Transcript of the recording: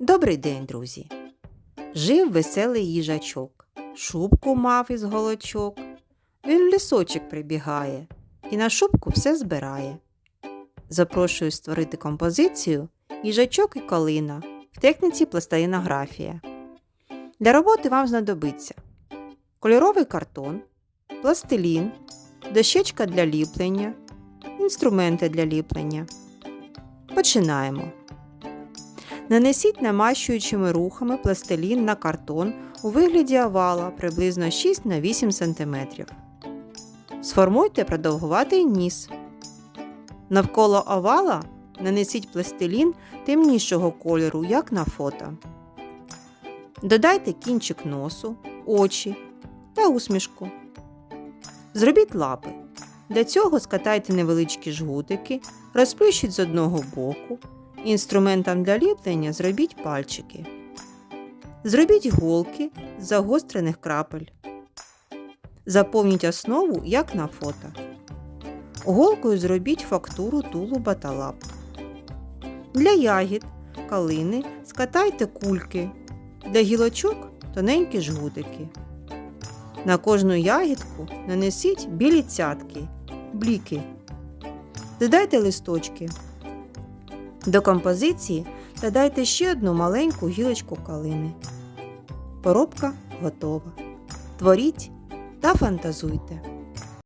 Добрий день, друзі! Жив веселий їжачок, шубку мав із голочок. Він в лісочок прибігає і на шубку все збирає. Запрошую створити композицію їжачок і калина в техніці пластилінографія. Для роботи вам знадобиться кольоровий картон, пластилін, дощечка для ліплення, інструменти для ліплення. Починаємо. Нанесіть намащуючими рухами пластилін на картон у вигляді овала приблизно 6 на 8 см. Сформуйте продовгуватий ніс. Навколо овала нанесіть пластилін темнішого кольору, як на фото. Додайте кінчик носу, очі та усмішку. Зробіть лапи. Для цього скатайте невеличкі жгутики, розплющіть з одного боку. Інструментом для ліплення зробіть пальчики. Зробіть голки з загострених крапель. Заповніть основу, як на фото. Голкою зробіть фактуру тулуба та лап. Для ягід, калини скатайте кульки. Для гілочок тоненькі жгутики. На кожну ягідку нанесіть білі цятки, бліки. Додайте листочки. До композиції додайте ще одну маленьку гілочку калини. Поробка готова. Творіть та фантазуйте.